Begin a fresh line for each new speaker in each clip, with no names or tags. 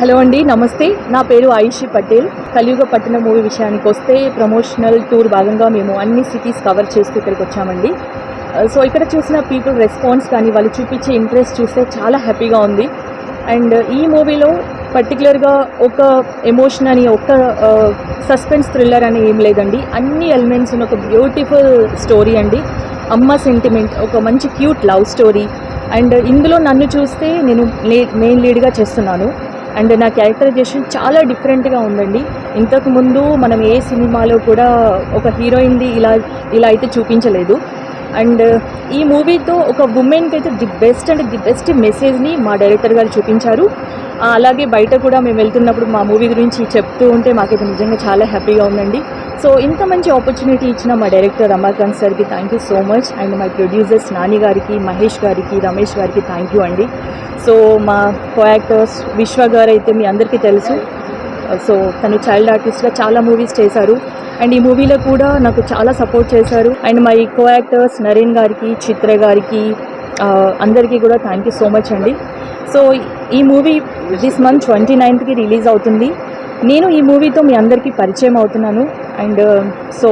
Hello అండి నమస్తే. నా పేరు ఆయుషి పటేల్. కలియుగ పట్టణ మూవీ విషయానికి వస్తే ప్రమోషనల్ టూర్ భాగంగా మేము అన్ని సిటీస్ కవర్ చేస్తూ ఇక్కడికి వచ్చామండి. Uh, సో ఇక్కడ చూసిన పీపుల్ రెస్పాన్స్ కానీ వాళ్ళు చూపించే ఇంట్రెస్ట్ చూస్తే చాలా హ్యాపీగా ఉంది. అండ్ uh, ఈ మూవీలో పర్టికులర్గా ఒక ఎమోషన్ అని ఒక uh, సస్పెన్స్ థ్రిల్లర్ అని ఏం లేదండి. అన్ని ఎలిమెంట్స్ ఉన్న ఒక బ్యూటిఫుల్ స్టోరీ అండి. అమ్మ సెంటిమెంట్ ఒక మంచి క్యూట్ లవ్ స్టోరీ అండ్ ఇందులో నన్ను చూస్తే నేను మెయిన్ లీడ్గా చేస్తున్నాను. అండ్ నా క్యారెక్టరైజేషన్ చాలా డిఫరెంట్గా ఉందండి. ఇంతకుముందు మనం ఏ సినిమాలో కూడా ఒక హీరోయిన్ది ఇలా ఇలా అయితే చూపించలేదు. అండ్ ఈ మూవీతో ఒక ఉమెన్కి అయితే the best and the best మెసేజ్ని మా డైరెక్టర్ గారు చూపించారు. అలాగే బయట కూడా మేము వెళ్తున్నప్పుడు మా మూవీ గురించి చెప్తూ ఉంటే మాకైతే నిజంగా చాలా హ్యాపీగా ఉందండి. సో ఇంత మంచి ఆపర్చునిటీ ఇచ్చిన మా డైరెక్టర్ రమాకాంత్ సార్కి thank you so much and my producers Nani గారికి మహేష్ గారికి రమేష్ గారికి థ్యాంక్ యూ అండి. సో మా కో యాక్టర్స్ విశ్వ గారు అయితే మీ అందరికీ తెలుసు. Uh, సో తను చైల్డ్ ఆర్టిస్ట్గా చాలా మూవీస్ చేశారు. అండ్ ఈ మూవీలో కూడా నాకు చాలా సపోర్ట్ చేశారు. And my co actors Naren గారికి చిత్ర గారికి uh, అందరికీ కూడా థ్యాంక్ యూ సో మచ్ అండి. సో ఈ మూవీ దిస్ మంత్ ట్వంటీ నైన్త్కి రిలీజ్ అవుతుంది. నేను ఈ మూవీతో మీ అందరికీ పరిచయం అవుతున్నాను. And so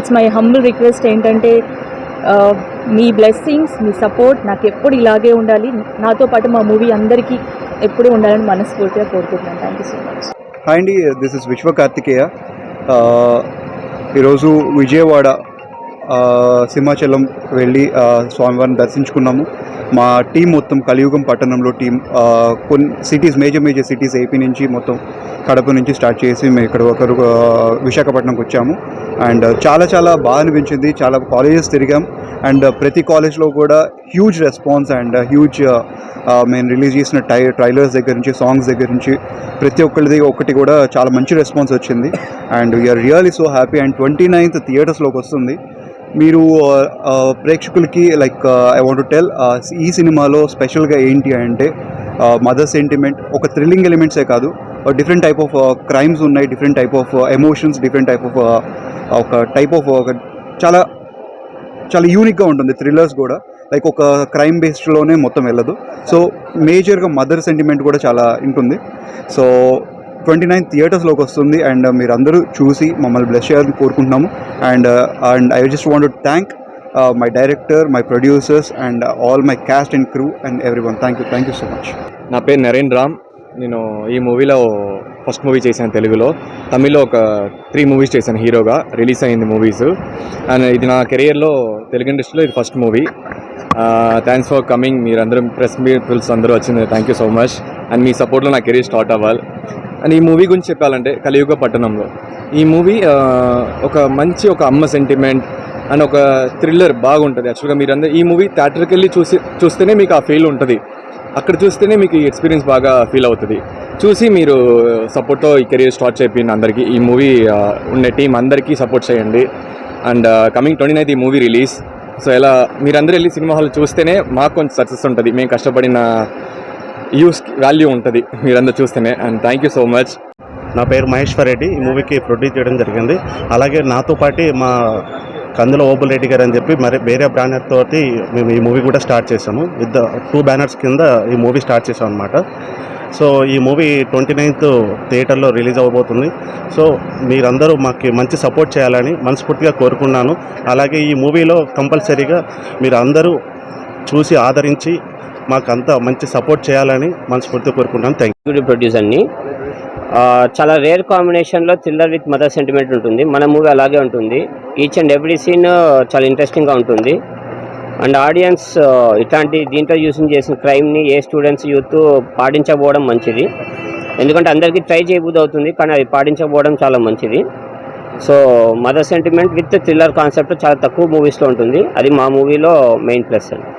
it's my humble request ఏంటంటే uh, మీ బ్లెస్సింగ్స్ మీ సపోర్ట్ నాకు ఎప్పుడు ఇలాగే ఉండాలి. నాతో పాటు మా మూవీ అందరికీ ఎప్పుడు ఉండాలని మనస్ఫూర్తిగా కోరుకుంటున్నాను. Thank you so much
hi అండి దిస్ ఇస్ విశ్వ కార్తికేయ ఈరోజు విజయవాడ సింహాచలం వెళ్ళి స్వామివారిని దర్శించుకున్నాము. మా టీం మొత్తం కలియుగం పట్టణంలో టీం కొన్ని cities major major cities AP నుంచి మొత్తం కడప నుంచి స్టార్ట్ చేసి మేము ఇక్కడ ఒకరు విశాఖపట్నంకి వచ్చాము. అండ్ చాలా చాలా బాగా అనిపించింది. చాలా కాలేజెస్ తిరిగాం. అండ్ ప్రతి కాలేజ్లో కూడా హ్యూజ్ రెస్పాన్స్ అండ్ హ్యూజ్ మేము రిలీజ్ చేసిన టై ట్రైలర్స్ దగ్గర నుంచి సాంగ్స్ దగ్గర నుంచి ప్రతి ఒక్కరిది ఒకటి కూడా చాలా మంచి రెస్పాన్స్ వచ్చింది. And we're really so happy and twenty ninth థియేటర్స్లోకి వస్తుంది. మీరు ప్రేక్షకులకి లైక్ ఐ వాంట్ టెల్ ఈ సినిమాలో స్పెషల్గా ఏంటి అంటే మదర్ సెంటిమెంట్ ఒక థ్రిల్లింగ్ ఎలిమెంట్సే కాదు డిఫరెంట్ టైప్ ఆఫ్ క్రైమ్స్ ఉన్నాయి different type of emotions different type of ఒక టైప్ ఆఫ్ ఒక చాలా చాలా యూనిక్గా ఉంటుంది థ్రిల్లర్స్ కూడా. లైక్ ఒక క్రైమ్ బేస్డ్లోనే మొత్తం వెళ్ళదు. సో మేజర్గా మదర్ సెంటిమెంట్ కూడా చాలా ఉంటుంది. సో ట్వంటీ నైన్ థియేటర్స్లోకి వస్తుంది అండ్ మీరు అందరూ చూసి మమ్మల్ని బ్లెస్ చేయాలని కోరుకుంటున్నాము. And uh, and I just want thank my director my producers and all my cast and crew and everyone thank you thank you so much
నా పేరు నరేన్ రామ్. నేను ఈ మూవీలో ఫస్ట్ మూవీ చేశాను తెలుగులో. తమిళ్ళో ఒక త్రీ మూవీస్ చేశాను హీరోగా. రిలీజ్ అయింది మూవీస్. అండ్ ఇది నా కెరియర్లో తెలుగు ఇండస్ట్రీలో ఇది first movie. Thanks for coming మీరందరూ ప్రెస్ పీపుల్స్ అందరూ వచ్చింది thank you so much and మీ సపోర్ట్లో నా కెరీర్ స్టార్ట్ అవ్వాలి. అండ్ ఈ మూవీ గురించి చెప్పాలంటే కలియుగ పట్టణంలో. ఈ మూవీ ఒక మంచి ఒక అమ్మ సెంటిమెంట్ అండ్ ఒక థ్రిల్లర్ బాగుంటుంది. యాక్చువల్గా మీరు అందరూ ఈ మూవీ థియేటర్కి వెళ్ళి చూసి చూస్తేనే మీకు ఆ ఫీల్ ఉంటుంది. అక్కడ చూస్తేనే మీకు ఈ ఎక్స్పీరియన్స్ బాగా ఫీల్ అవుతుంది. చూసి మీరు సపోర్ట్తో ఈ కెరీర్ స్టార్ట్ చేయండి అందరికీ ఈ మూవీ ఉండే టీం అందరికీ సపోర్ట్ చేయండి. అండ్ కమింగ్ ట్వంటీ నైన్త్ ఈ మూవీ రిలీజ్ సో ఇలా మీరందరూ వెళ్ళి సినిమా హాల్ చూస్తేనే మాకు కొంచెం సక్సెస్ ఉంటుంది. మేము కష్టపడిన యూస్ వాల్యూ ఉంటుంది. మీరందరూ చూస్తేనే. And thank you so much
నా పేరు మహేశ్వర్ రెడ్డి. ఈ మూవీకి ప్రొడ్యూస్ చేయడం జరిగింది. అలాగే నాతో పాటు మా కందుల ఓబుల్ రెడ్డి గారు అని చెప్పి మరి వేరే బ్యానర్ తోటి మేము ఈ మూవీ కూడా స్టార్ట్ చేసాము విత్ టూ బ్యానర్స్ కింద ఈ మూవీ స్టార్ట్ చేసాం అనమాట సో ఈ మూవీ ట్వంటీ నైన్త్ థియేటర్లో రిలీజ్ అవ్వబోతుంది. సో మీరందరూ మాకు మంచి సపోర్ట్ చేయాలని మనస్ఫూర్తిగా కోరుకున్నాను. అలాగే ఈ మూవీలో కంపల్సరీగా మీరు అందరూ చూసి ఆదరించి మాకంతా మంచి సపోర్ట్ చేయాలని మనస్ఫూర్తిగా కోరుకుంటాను థ్యాంక్
యూ ప్రొడ్యూస్ అన్ని చాలా రేర్ కాంబినేషన్లో థ్రిల్లర్ విత్ మదర్ సెంటిమెంట్ ఉంటుంది. మన మూవీ అలాగే ఉంటుంది. ఈచ్ అండ్ ఎవ్రీ సీన్ చాలా ఇంట్రెస్టింగ్గా ఉంటుంది. అండ్ ఆడియన్స్ ఇట్లాంటి దీంట్లో యూసింగ్ చేసిన క్రైమ్ని ఏ స్టూడెంట్స్ యూత్ పాటించకపోవడం మంచిది. ఎందుకంటే అందరికీ ట్రై చేయబుద్ధి అవుతుంది కానీ అది పాటించకపోవడం చాలా మంచిది. So mother sentiment with thriller concept చాలా తక్కువ మూవీస్లో ఉంటుంది. అది మా మూవీలో మెయిన్ ప్లస్ అండి